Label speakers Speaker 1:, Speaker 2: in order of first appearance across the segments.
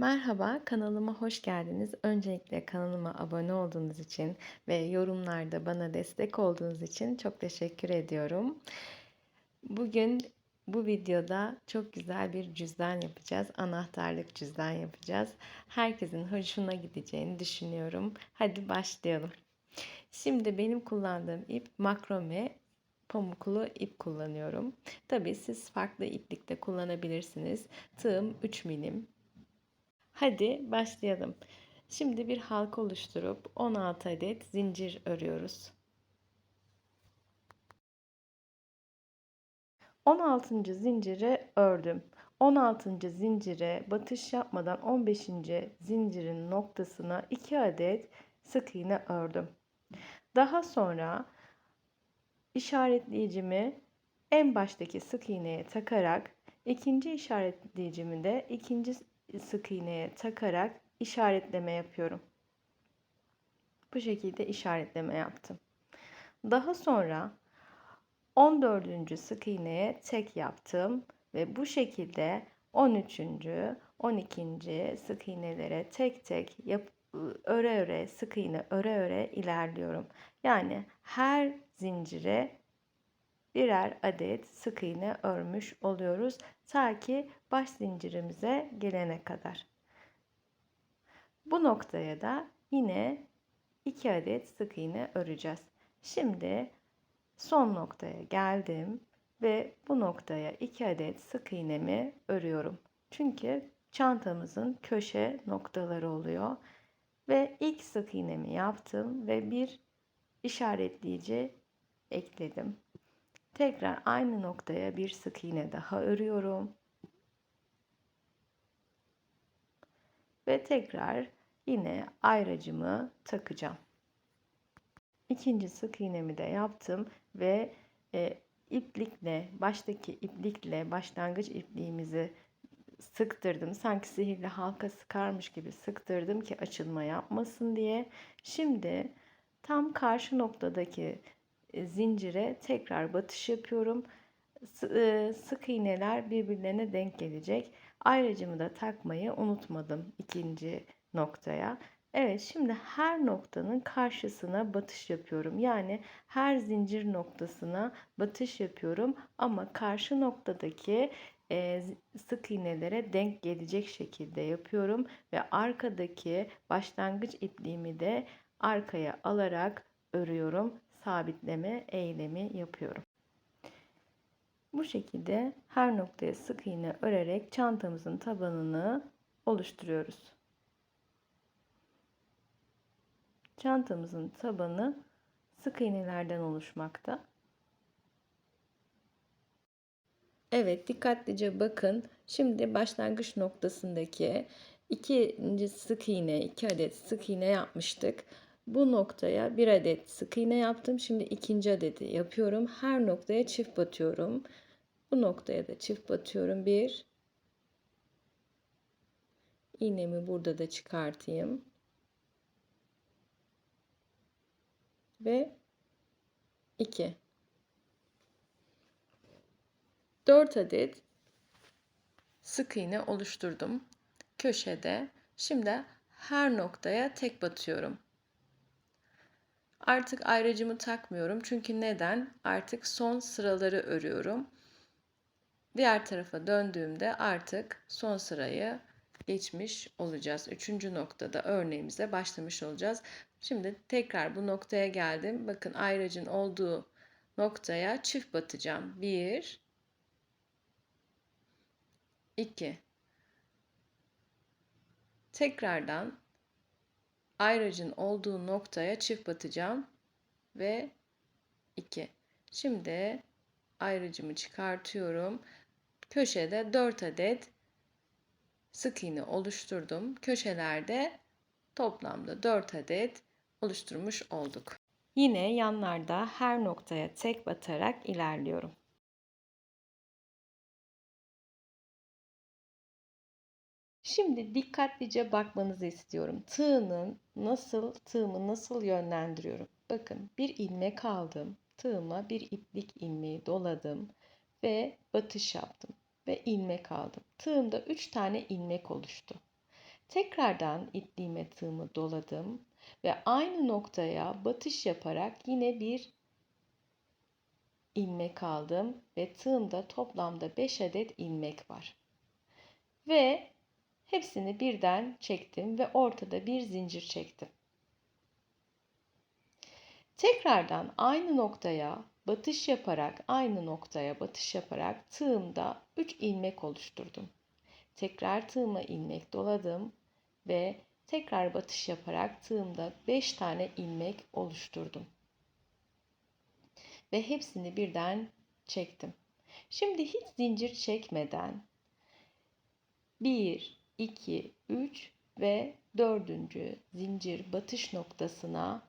Speaker 1: Merhaba, kanalıma hoş geldiniz. Öncelikle kanalıma abone olduğunuz için ve yorumlarda bana destek olduğunuz için çok teşekkür ediyorum. Bugün bu videoda çok güzel bir cüzdan yapacağız. Anahtarlık cüzdan yapacağız. Herkesin hoşuna gideceğini düşünüyorum. Hadi başlayalım. Şimdi benim kullandığım ip makrome pamuklu ip kullanıyorum. Tabii siz farklı iplikte kullanabilirsiniz. Tığım 3 milim. Hadi başlayalım. Şimdi bir halka oluşturup 16 adet zincir örüyoruz. 16. zinciri ördüm. 16. zincire batış yapmadan 15. zincirin noktasına 2 adet sık iğne ördüm. Daha sonra işaretleyicimi en baştaki sık iğneye takarak ikinci işaretleyicimi de ikinci sık iğneye takarak işaretleme yapıyorum. Bu şekilde işaretleme yaptım. Daha sonra 14. sık iğneye tek yaptım ve bu şekilde 13. 12. sık iğnelere tek tek yap, öre öre sık iğne öre öre ilerliyorum. Yani her zincire birer adet sık iğne örmüş oluyoruz ta ki baş zincirimize gelene kadar. Bu noktaya da yine 2 adet sık iğne öreceğiz. Şimdi son noktaya geldim ve bu noktaya 2 adet sık iğnemi örüyorum. Çünkü çantamızın köşe noktaları oluyor. Ve ilk sık iğnemi yaptım ve bir işaretleyici ekledim. Tekrar aynı noktaya bir sık iğne daha örüyorum. Ve tekrar yine ayracımı takacağım. İkinci sık iğnemi de yaptım ve e, iplikle baştaki iplikle başlangıç ipliğimizi sıktırdım. Sanki sihirli halka sıkarmış gibi sıktırdım ki açılma yapmasın diye. Şimdi tam karşı noktadaki zincire tekrar batış yapıyorum. E, sık iğneler birbirlerine denk gelecek. Ayrıcımı da takmayı unutmadım ikinci noktaya. Evet şimdi her noktanın karşısına batış yapıyorum. Yani her zincir noktasına batış yapıyorum ama karşı noktadaki e, sık iğnelere denk gelecek şekilde yapıyorum ve arkadaki başlangıç ipliğimi de arkaya alarak örüyorum sabitleme eylemi yapıyorum. Bu şekilde her noktaya sık iğne örerek çantamızın tabanını oluşturuyoruz. Çantamızın tabanı sık iğnelerden oluşmakta. Evet dikkatlice bakın. Şimdi başlangıç noktasındaki ikinci sık iğne, iki adet sık iğne yapmıştık. Bu noktaya bir adet sık iğne yaptım. Şimdi ikinci adeti yapıyorum. Her noktaya çift batıyorum. Bu noktaya da çift batıyorum. Bir. İğnemi burada da çıkartayım. Ve iki. Dört adet sık iğne oluşturdum. Köşede. Şimdi her noktaya tek batıyorum. Artık ayracımı takmıyorum. Çünkü neden? Artık son sıraları örüyorum. Diğer tarafa döndüğümde artık son sırayı geçmiş olacağız. Üçüncü noktada örneğimize başlamış olacağız. Şimdi tekrar bu noktaya geldim. Bakın ayracın olduğu noktaya çift batacağım. Bir, iki. Tekrardan ayracın olduğu noktaya çift batacağım ve 2. Şimdi ayracımı çıkartıyorum. Köşede 4 adet sık iğne oluşturdum. Köşelerde toplamda 4 adet oluşturmuş olduk. Yine yanlarda her noktaya tek batarak ilerliyorum. Şimdi dikkatlice bakmanızı istiyorum. Tığının nasıl, tığımı nasıl yönlendiriyorum? Bakın bir ilmek aldım. Tığıma bir iplik ilmeği doladım ve batış yaptım ve ilmek aldım. Tığımda 3 tane ilmek oluştu. Tekrardan ipliğime tığımı doladım ve aynı noktaya batış yaparak yine bir ilmek aldım ve tığımda toplamda 5 adet ilmek var. Ve hepsini birden çektim ve ortada bir zincir çektim. Tekrardan aynı noktaya batış yaparak aynı noktaya batış yaparak tığımda 3 ilmek oluşturdum. Tekrar tığıma ilmek doladım ve tekrar batış yaparak tığımda 5 tane ilmek oluşturdum. Ve hepsini birden çektim. Şimdi hiç zincir çekmeden 1, 2, 3 ve 4. zincir batış noktasına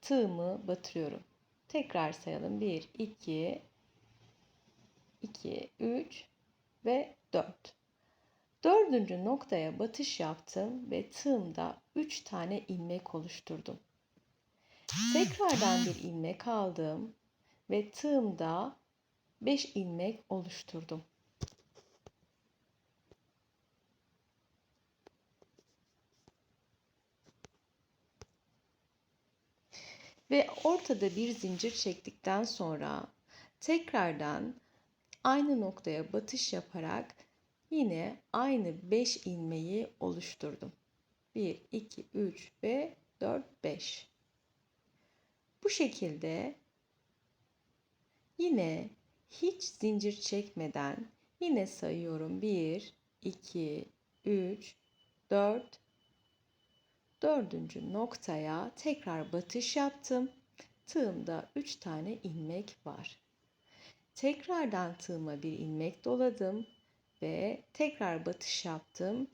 Speaker 1: tığımı batırıyorum. Tekrar sayalım. 1, 2, 2, 3 ve 4. Dördüncü noktaya batış yaptım ve tığımda 3 tane ilmek oluşturdum. Tekrardan bir ilmek aldım ve tığımda 5 ilmek oluşturdum. Ve ortada bir zincir çektikten sonra tekrardan aynı noktaya batış yaparak yine aynı 5 ilmeği oluşturdum. 1, 2, 3 ve 4, 5. Bu şekilde yine hiç zincir çekmeden yine sayıyorum. 1, 2, 3, 4, dördüncü noktaya tekrar batış yaptım. Tığımda 3 tane ilmek var. Tekrardan tığıma bir ilmek doladım ve tekrar batış yaptım.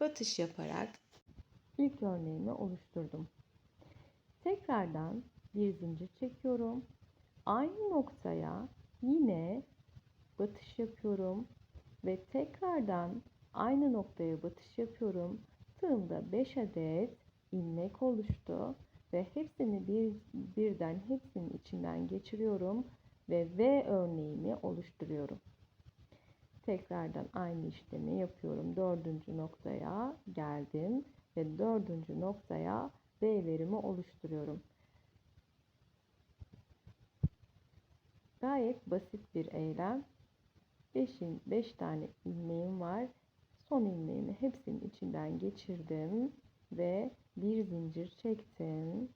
Speaker 1: Batış yaparak ilk örneğimi oluşturdum. Tekrardan bir zincir çekiyorum. Aynı noktaya yine batış yapıyorum ve tekrardan aynı noktaya batış yapıyorum. Tığımda 5 adet ilmek oluştu ve hepsini bir, birden hepsinin içinden geçiriyorum ve V örneğimi oluşturuyorum. Tekrardan aynı işlemi yapıyorum. Dördüncü noktaya geldim ve dördüncü noktaya V'lerimi oluşturuyorum. Gayet basit bir eylem. 5 5 tane ilmeğim var. Son ilmeğimi hepsinin içinden geçirdim ve bir zincir çektim.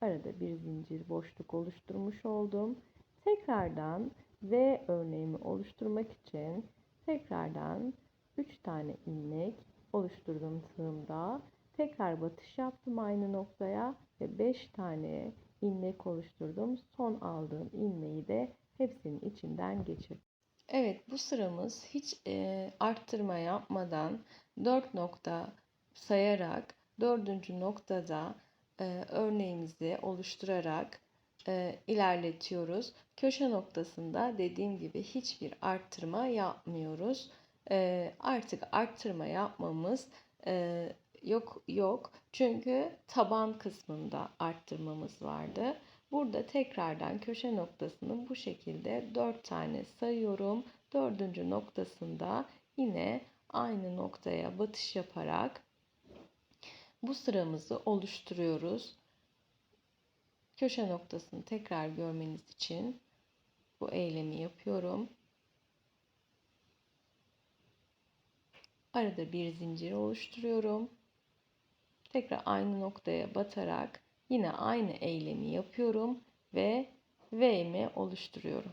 Speaker 1: Arada bir zincir boşluk oluşturmuş oldum. Tekrardan V örneğimi oluşturmak için tekrardan 3 tane ilmek oluşturdum tığımda. Tekrar batış yaptım aynı noktaya ve 5 tane ilmek oluşturdum. Son aldığım ilmeği de hepsinin içinden geçirdim. Evet bu sıramız hiç e, arttırma yapmadan 4 nokta sayarak dördüncü noktada e, örneğimizi oluşturarak e, ilerletiyoruz. Köşe noktasında dediğim gibi hiçbir arttırma yapmıyoruz. E, artık arttırma yapmamız e, yok yok çünkü taban kısmında arttırmamız vardı. Burada tekrardan köşe noktasını bu şekilde 4 tane sayıyorum. Dördüncü noktasında yine aynı noktaya batış yaparak bu sıramızı oluşturuyoruz. Köşe noktasını tekrar görmeniz için bu eylemi yapıyorum. Arada bir zincir oluşturuyorum. Tekrar aynı noktaya batarak yine aynı eylemi yapıyorum ve V'mi oluşturuyorum.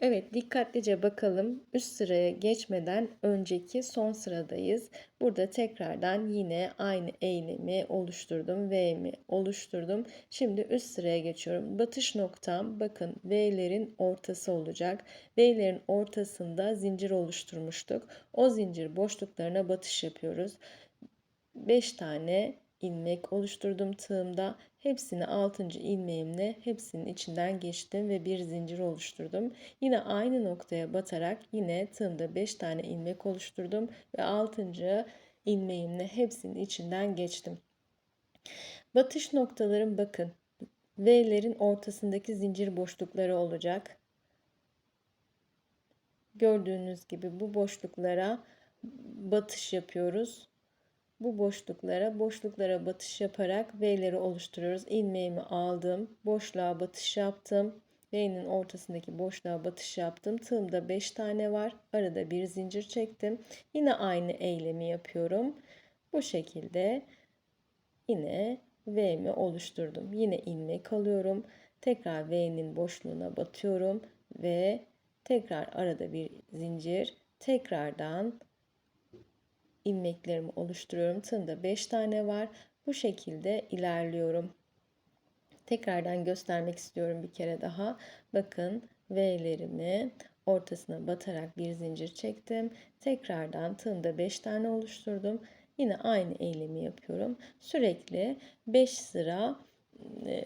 Speaker 1: Evet dikkatlice bakalım. Üst sıraya geçmeden önceki son sıradayız. Burada tekrardan yine aynı eylemi oluşturdum. V'mi oluşturdum. Şimdi üst sıraya geçiyorum. Batış noktam bakın V'lerin ortası olacak. V'lerin ortasında zincir oluşturmuştuk. O zincir boşluklarına batış yapıyoruz. 5 tane ilmek oluşturdum tığımda. Hepsini 6. ilmeğimle hepsinin içinden geçtim ve bir zincir oluşturdum. Yine aynı noktaya batarak yine tığımda 5 tane ilmek oluşturdum ve 6. ilmeğimle hepsinin içinden geçtim. Batış noktalarım bakın V'lerin ortasındaki zincir boşlukları olacak. gördüğünüz gibi bu boşluklara batış yapıyoruz. Bu boşluklara, boşluklara batış yaparak V'leri oluşturuyoruz. İlmeğimi aldım, boşluğa batış yaptım. V'nin ortasındaki boşluğa batış yaptım. Tığımda 5 tane var. Arada bir zincir çektim. Yine aynı eylemi yapıyorum. Bu şekilde yine V'mi oluşturdum. Yine ilmek alıyorum. Tekrar V'nin boşluğuna batıyorum ve tekrar arada bir zincir. Tekrardan ilmeklerimi oluşturuyorum. Tığımda 5 tane var. Bu şekilde ilerliyorum. Tekrardan göstermek istiyorum bir kere daha. Bakın V'lerimi ortasına batarak bir zincir çektim. Tekrardan tığımda 5 tane oluşturdum. Yine aynı eylemi yapıyorum. Sürekli 5 sıra e,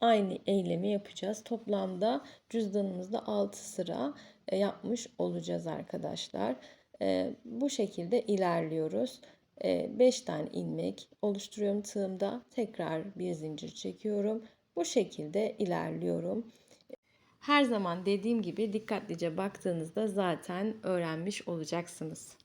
Speaker 1: aynı eylemi yapacağız. Toplamda cüzdanımızda 6 sıra e, yapmış olacağız arkadaşlar. E, bu şekilde ilerliyoruz. 5 tane ilmek oluşturuyorum tığımda. Tekrar bir zincir çekiyorum. Bu şekilde ilerliyorum. Her zaman dediğim gibi dikkatlice baktığınızda zaten öğrenmiş olacaksınız.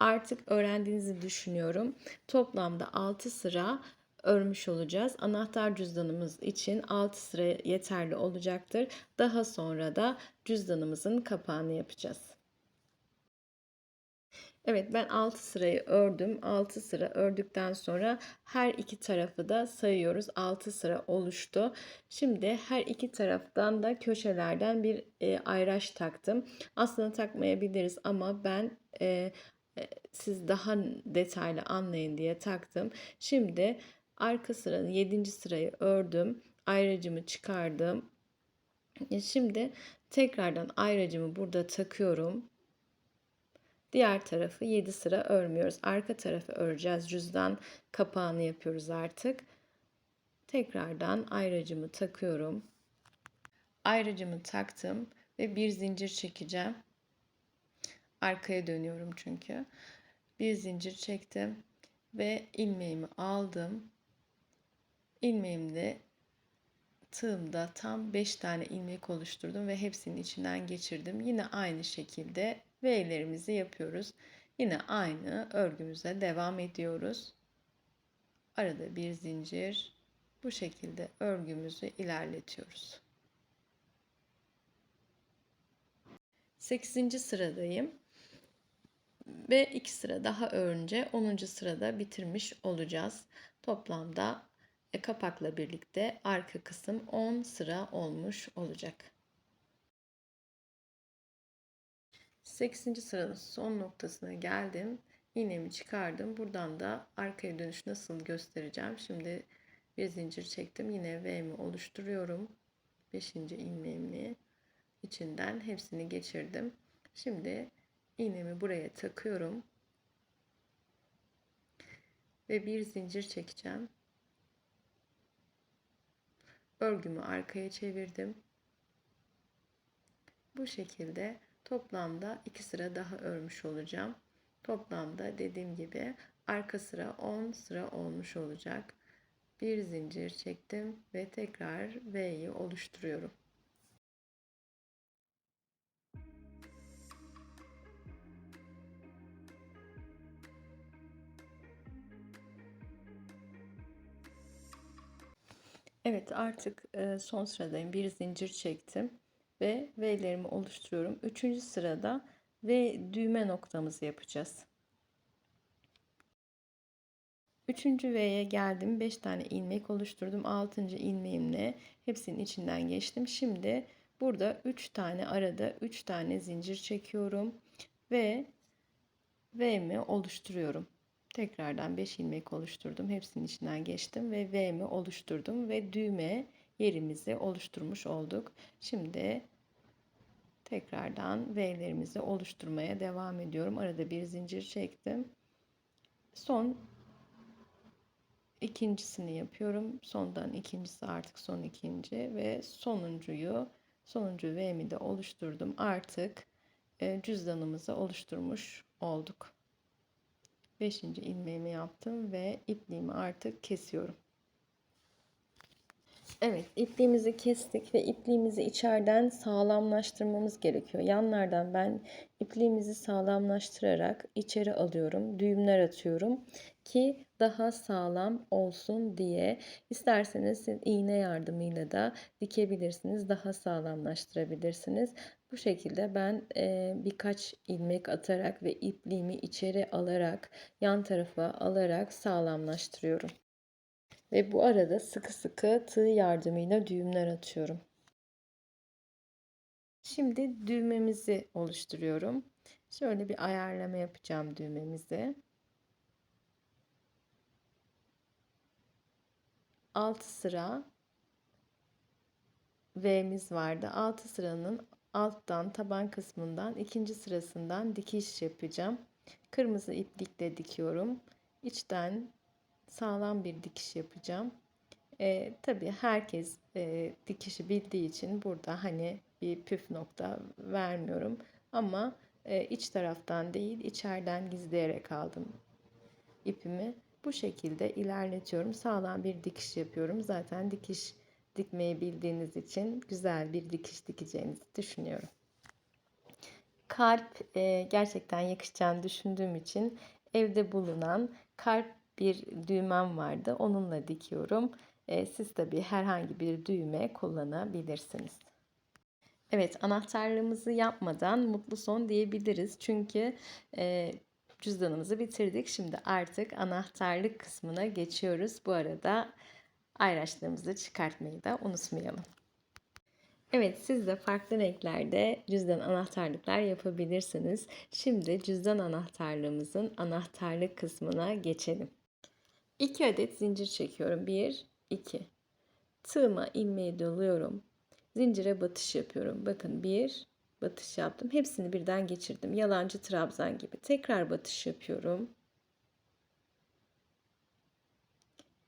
Speaker 1: Artık öğrendiğinizi düşünüyorum. Toplamda 6 sıra örmüş olacağız. Anahtar cüzdanımız için 6 sıra yeterli olacaktır. Daha sonra da cüzdanımızın kapağını yapacağız. Evet ben 6 sırayı ördüm. 6 sıra ördükten sonra her iki tarafı da sayıyoruz. 6 sıra oluştu. Şimdi her iki taraftan da köşelerden bir e, ayraç taktım. Aslında takmayabiliriz ama ben e, e, siz daha detaylı anlayın diye taktım. Şimdi arka sıranın 7. sırayı ördüm. Ayracımı çıkardım. E, şimdi tekrardan ayracımı burada takıyorum. Diğer tarafı 7 sıra örmüyoruz. Arka tarafı öreceğiz. Cüzdan kapağını yapıyoruz artık. Tekrardan ayracımı takıyorum. Ayracımı taktım ve bir zincir çekeceğim. Arkaya dönüyorum çünkü. Bir zincir çektim ve ilmeğimi aldım. İlmeğimde tığımda tam 5 tane ilmek oluşturdum ve hepsinin içinden geçirdim. Yine aynı şekilde V'lerimizi yapıyoruz. Yine aynı örgümüze devam ediyoruz. Arada bir zincir. Bu şekilde örgümüzü ilerletiyoruz. 8. sıradayım. Ve 2 sıra daha önce 10. sırada bitirmiş olacağız. Toplamda e, kapakla birlikte arka kısım 10 sıra olmuş olacak. 8. sıranın son noktasına geldim. İğnemi çıkardım. Buradan da arkaya dönüş nasıl göstereceğim. Şimdi bir zincir çektim. Yine V'mi oluşturuyorum. 5. ilmeğimi içinden hepsini geçirdim. Şimdi iğnemi buraya takıyorum. Ve bir zincir çekeceğim. Örgümü arkaya çevirdim. Bu şekilde Toplamda 2 sıra daha örmüş olacağım. Toplamda dediğim gibi arka sıra 10 sıra olmuş olacak. Bir zincir çektim ve tekrar V'yi oluşturuyorum. Evet artık son sıradayım. Bir zincir çektim ve V'lerimi oluşturuyorum. Üçüncü sırada V düğme noktamızı yapacağız. Üçüncü V'ye geldim. 5 tane ilmek oluşturdum. Altıncı ilmeğimle hepsinin içinden geçtim. Şimdi burada 3 tane arada 3 tane zincir çekiyorum ve V'mi oluşturuyorum. Tekrardan 5 ilmek oluşturdum. Hepsinin içinden geçtim ve V'mi oluşturdum ve düğme yerimizi oluşturmuş olduk. Şimdi tekrardan V'lerimizi oluşturmaya devam ediyorum. Arada bir zincir çektim. Son ikincisini yapıyorum. Sondan ikincisi artık son ikinci ve sonuncuyu sonuncu V'mi de oluşturdum. Artık e, cüzdanımızı oluşturmuş olduk. Beşinci ilmeğimi yaptım ve ipliğimi artık kesiyorum. Evet, ipliğimizi kestik ve ipliğimizi içeriden sağlamlaştırmamız gerekiyor. Yanlardan ben ipliğimizi sağlamlaştırarak içeri alıyorum, düğümler atıyorum ki daha sağlam olsun diye. İsterseniz iğne yardımıyla da dikebilirsiniz, daha sağlamlaştırabilirsiniz. Bu şekilde ben e, birkaç ilmek atarak ve ipliğimi içeri alarak, yan tarafa alarak sağlamlaştırıyorum. Ve bu arada sıkı sıkı tığ yardımıyla düğümler atıyorum. Şimdi düğmemizi oluşturuyorum. Şöyle bir ayarlama yapacağım düğmemizi. 6 sıra V'miz vardı. 6 sıranın alttan taban kısmından ikinci sırasından dikiş yapacağım. Kırmızı iplikle dikiyorum. İçten sağlam bir dikiş yapacağım. E, tabii herkes e, dikişi bildiği için burada hani bir püf nokta vermiyorum. Ama e, iç taraftan değil içeriden gizleyerek aldım ipimi. Bu şekilde ilerletiyorum. Sağlam bir dikiş yapıyorum. Zaten dikiş dikmeyi bildiğiniz için güzel bir dikiş dikeceğinizi düşünüyorum. Kalp e, gerçekten yakışacağını düşündüğüm için evde bulunan kalp bir düğmem vardı. Onunla dikiyorum. E, siz tabi herhangi bir düğme kullanabilirsiniz. Evet anahtarlığımızı yapmadan mutlu son diyebiliriz. Çünkü e, cüzdanımızı bitirdik. Şimdi artık anahtarlık kısmına geçiyoruz. Bu arada ayraçlarımızı çıkartmayı da unutmayalım. Evet siz de farklı renklerde cüzdan anahtarlıklar yapabilirsiniz. Şimdi cüzdan anahtarlığımızın anahtarlık kısmına geçelim. 2 adet zincir çekiyorum. 1, 2. Tığıma ilmeği doluyorum. Zincire batış yapıyorum. Bakın 1 batış yaptım. Hepsini birden geçirdim. Yalancı trabzan gibi. Tekrar batış yapıyorum.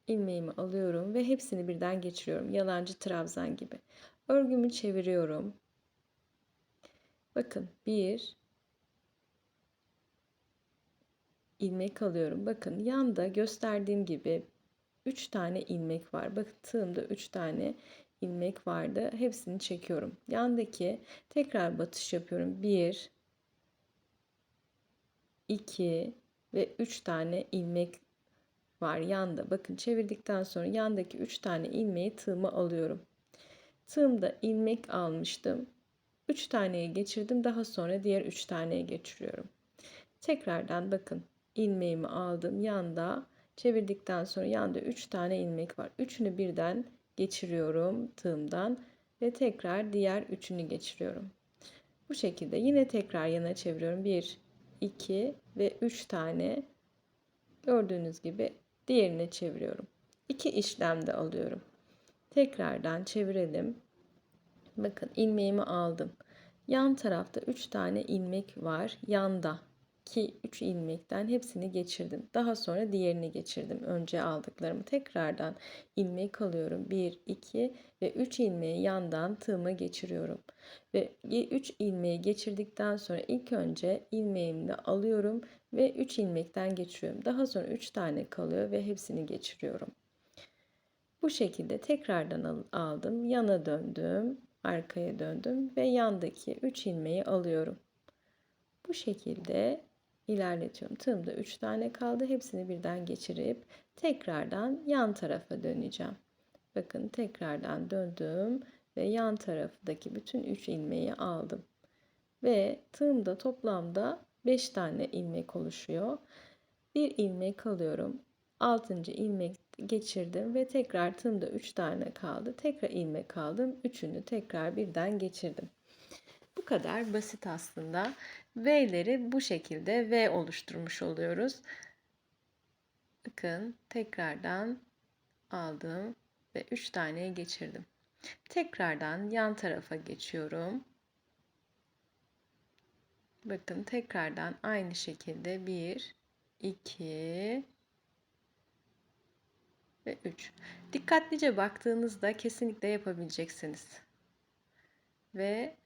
Speaker 1: ilmeğimi alıyorum ve hepsini birden geçiriyorum. Yalancı trabzan gibi. Örgümü çeviriyorum. Bakın 1 ilmek alıyorum. Bakın yanda gösterdiğim gibi 3 tane ilmek var. Bakın tığımda 3 tane ilmek vardı. Hepsini çekiyorum. Yandaki tekrar batış yapıyorum. 1 2 ve 3 tane ilmek var yanda. Bakın çevirdikten sonra yandaki 3 tane ilmeği tığıma alıyorum. Tığımda ilmek almıştım. 3 taneye geçirdim. Daha sonra diğer 3 taneye geçiriyorum. Tekrardan bakın ilmeğimi aldım. Yanda çevirdikten sonra yanda 3 tane ilmek var. Üçünü birden geçiriyorum tığımdan ve tekrar diğer üçünü geçiriyorum. Bu şekilde yine tekrar yana çeviriyorum. 1, 2 ve 3 tane gördüğünüz gibi diğerine çeviriyorum. İki işlemde alıyorum. Tekrardan çevirelim. Bakın ilmeğimi aldım. Yan tarafta 3 tane ilmek var yanda ki 3 ilmekten hepsini geçirdim. Daha sonra diğerini geçirdim. Önce aldıklarımı tekrardan ilmek alıyorum. 1, 2 ve 3 ilmeği yandan tığıma geçiriyorum. Ve 3 ilmeği geçirdikten sonra ilk önce ilmeğimi alıyorum ve 3 ilmekten geçiriyorum. Daha sonra 3 tane kalıyor ve hepsini geçiriyorum. Bu şekilde tekrardan aldım. Yana döndüm. Arkaya döndüm ve yandaki 3 ilmeği alıyorum. Bu şekilde ilerletiyorum. Tığımda 3 tane kaldı. Hepsini birden geçirip tekrardan yan tarafa döneceğim. Bakın tekrardan döndüm ve yan tarafındaki bütün 3 ilmeği aldım. Ve tığımda toplamda 5 tane ilmek oluşuyor. Bir ilmek alıyorum. 6. ilmek geçirdim ve tekrar tığımda 3 tane kaldı. Tekrar ilmek aldım. Üçünü tekrar birden geçirdim. Bu kadar basit aslında. V'leri bu şekilde V oluşturmuş oluyoruz. Bakın tekrardan aldım ve 3 taneye geçirdim. Tekrardan yan tarafa geçiyorum. Bakın tekrardan aynı şekilde 1 2 ve 3. Dikkatlice baktığınızda kesinlikle yapabileceksiniz. Ve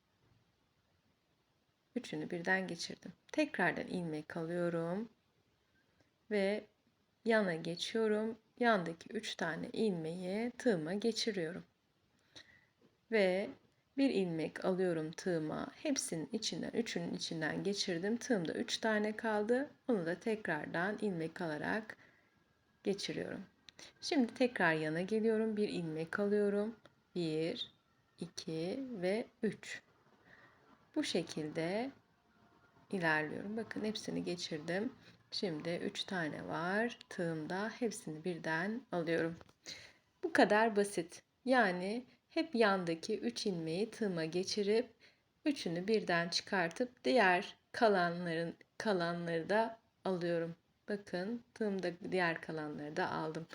Speaker 1: Üçünü birden geçirdim. Tekrardan ilmek alıyorum. Ve yana geçiyorum. Yandaki üç tane ilmeği tığıma geçiriyorum. ve bir ilmek alıyorum tığıma. Hepsinin içinden, üçünün içinden geçirdim. Tığımda üç tane kaldı. Onu da tekrardan ilmek alarak geçiriyorum. Şimdi tekrar yana geliyorum. Bir ilmek alıyorum. Bir, iki ve üç. Bu şekilde ilerliyorum. Bakın hepsini geçirdim. Şimdi 3 tane var tığımda. Hepsini birden alıyorum. Bu kadar basit. Yani hep yandaki 3 ilmeği tığıma geçirip üçünü birden çıkartıp diğer kalanların kalanları da alıyorum. Bakın tığımda diğer kalanları da aldım.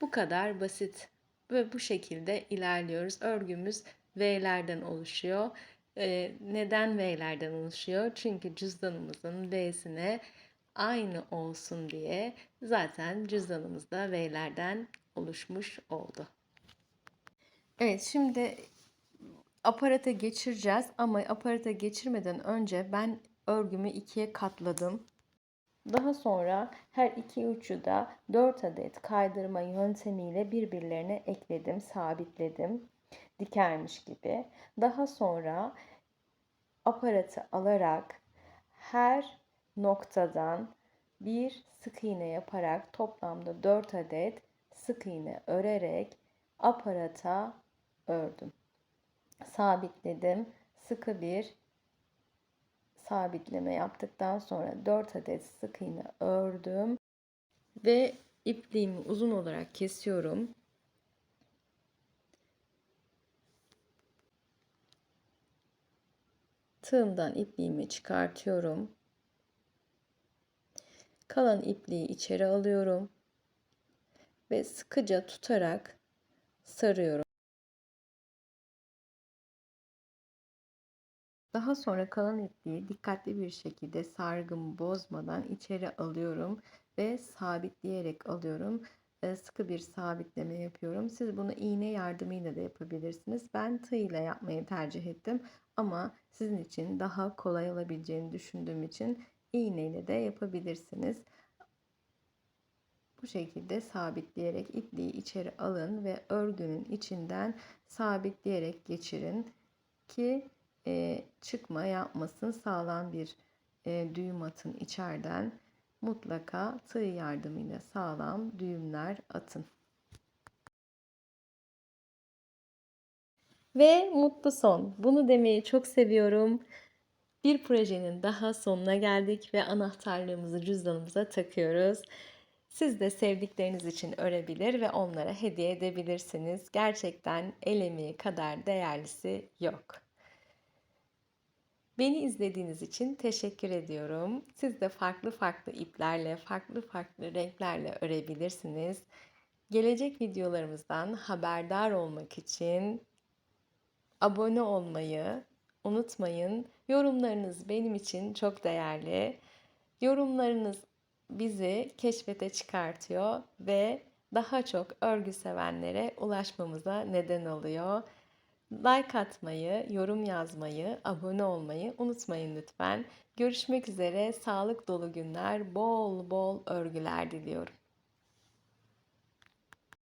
Speaker 1: Bu kadar basit ve bu şekilde ilerliyoruz. Örgümüz V'lerden oluşuyor. Neden V'lerden oluşuyor? Çünkü cüzdanımızın V'sine aynı olsun diye zaten cüzdanımız da V'lerden oluşmuş oldu. Evet şimdi aparata geçireceğiz ama aparata geçirmeden önce ben örgümü ikiye katladım. Daha sonra her iki ucu da 4 adet kaydırma yöntemiyle birbirlerine ekledim, sabitledim. Dikermiş gibi. Daha sonra aparatı alarak her noktadan bir sık iğne yaparak toplamda 4 adet sık iğne örerek aparata ördüm. Sabitledim. Sıkı bir sabitleme yaptıktan sonra 4 adet sık iğne ördüm ve ipliğimi uzun olarak kesiyorum. Tığımdan ipliğimi çıkartıyorum. Kalan ipliği içeri alıyorum ve sıkıca tutarak sarıyorum. Daha sonra kalan ipliği dikkatli bir şekilde sargımı bozmadan içeri alıyorum ve sabitleyerek alıyorum. Sıkı bir sabitleme yapıyorum. Siz bunu iğne yardımıyla da yapabilirsiniz. Ben tığ ile yapmayı tercih ettim ama sizin için daha kolay olabileceğini düşündüğüm için iğneyle de yapabilirsiniz. Bu şekilde sabitleyerek ipliği içeri alın ve örgünün içinden sabitleyerek geçirin ki e, çıkma yapmasın sağlam bir e, düğüm atın içeriden mutlaka tığ yardımıyla sağlam düğümler atın. Ve mutlu son. Bunu demeyi çok seviyorum. Bir projenin daha sonuna geldik ve anahtarlığımızı cüzdanımıza takıyoruz. Siz de sevdikleriniz için örebilir ve onlara hediye edebilirsiniz. Gerçekten el emeği kadar değerlisi yok. Beni izlediğiniz için teşekkür ediyorum. Siz de farklı farklı iplerle, farklı farklı renklerle örebilirsiniz. Gelecek videolarımızdan haberdar olmak için abone olmayı unutmayın. Yorumlarınız benim için çok değerli. Yorumlarınız bizi keşfete çıkartıyor ve daha çok örgü sevenlere ulaşmamıza neden oluyor. Like atmayı, yorum yazmayı, abone olmayı unutmayın lütfen. Görüşmek üzere. Sağlık dolu günler, bol bol örgüler diliyorum.